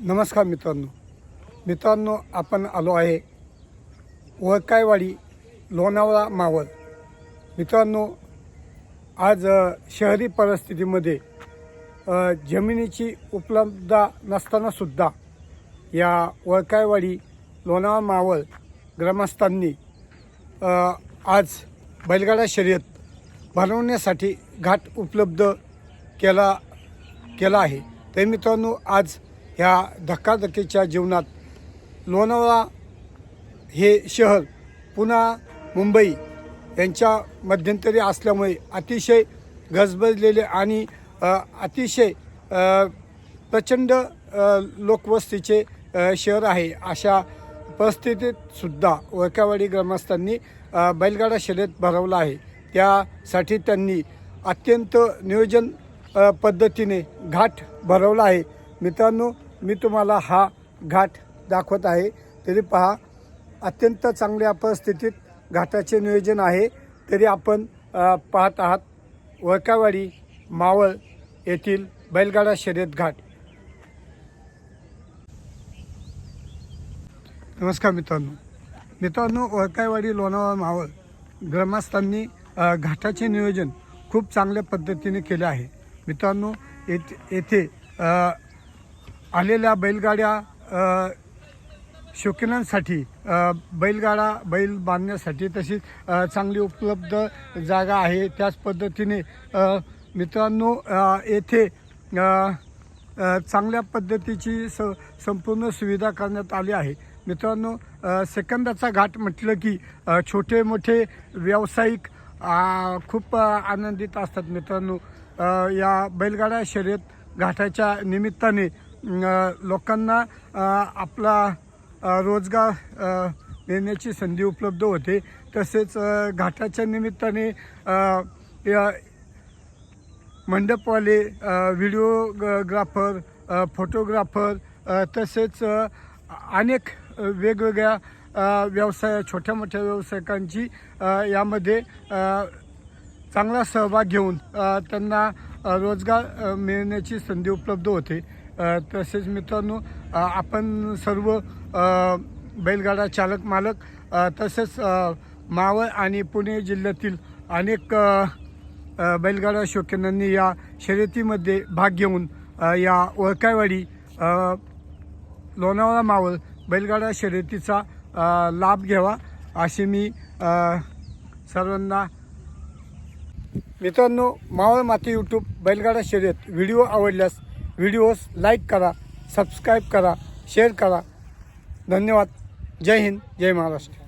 नमस्कार मित्रांनो. मित्रांनो आपण आलो आहे वळकायवाडी लोणावळा मावळ. मित्रांनो आज शहरी परिस्थितीमध्ये जमिनीची उपलब्धता नसतानासुद्धा या वळकायवाडी लोणावळा मावळ ग्रामस्थांनी आज बैलगाडा शर्यत भरवण्यासाठी घाट उपलब्ध केला केला आहे. तर मित्रांनो आज ह्या धक्काधक्कीच्या जीवनात लोणावळा हे शहर पुन्हा मुंबई यांच्या मध्यंतरी असल्यामुळे अतिशय गजबजलेले आणि अतिशय प्रचंड लोकवस्तीचे शहर आहे. अशा परिस्थितीत सुद्धा वळकावाडी ग्रामस्थांनी बैलगाडा शर्यत भरवला आहे. त्यासाठी त्यांनी अत्यंत नियोजन पद्धतीने घाट भरवला आहे. मित्रांनो मी तुम्हाला हा घाट दाखवत आहे. तरी पहा अत्यंत चांगल्या परिस्थितीत घाटाचे नियोजन आहे. तरी आपण पाहत आहात वळकावाडी मावळ येथील बैलगाडा शर्यत घाट. नमस्कार मित्रांनो. मित्रांनो वळकायवाडी लोणावळा मावळ ग्रामस्थांनी घाटाचे नियोजन खूप चांगल्या पद्धतीने केले आहे. मित्रांनो येथे येथे आलेल्या बैलगाड्या शौकिनांसाठी शौकीनांसाठी बैलगाडा बैल बांधण्यासाठी तशीच चांगली उपलब्ध जागा आहे. त्याच पद्धतीने मित्रांनो येथे चांगल्या पद्धतीची स संपूर्ण सुविधा करण्यात आली आहे. मित्रांनो सेकंदाचा घाट म्हटलं की छोटे मोठे व्यावसायिक खूप आनंदित असतात मित्रांनो. या बैलगाडा शर्यत घाटाच्या निमित्ताने लोकांना आपला रोजगार मिळण्याची संधी उपलब्ध होते. तसेच घाटाच्या निमित्ताने या मंडपवाले व्हिडिओग्राफर फोटोग्राफर तसेच अनेक वेगवेगळ्या व्यवसाय छोट्या मोठ्या व्यावसायिकांची यामध्ये चांगला सहभाग घेऊन त्यांना रोजगार मिळण्याची संधी उपलब्ध होते. तसेच मित्रांनो आपण सर्व बैलगाडा चालक मालक तसेच मावळ आणि पुणे जिल्ह्यातील अनेक बैलगाडा शौकीनांनी या शर्यतीमध्ये भाग घेऊन या ओळकायवाडी लोणावळा मावळ बैलगाडा शर्यतीचा लाभ घ्यावा असे मी सर्वांना मित्रांनो मावळ माती यूट्यूब बैलगाडा शर्यत व्हिडिओ आवडल्यास व्हिडिओज लाईक करा सबस्क्राईब करा शेअर करा. धन्यवाद. जय हिंद जय महाराष्ट्र.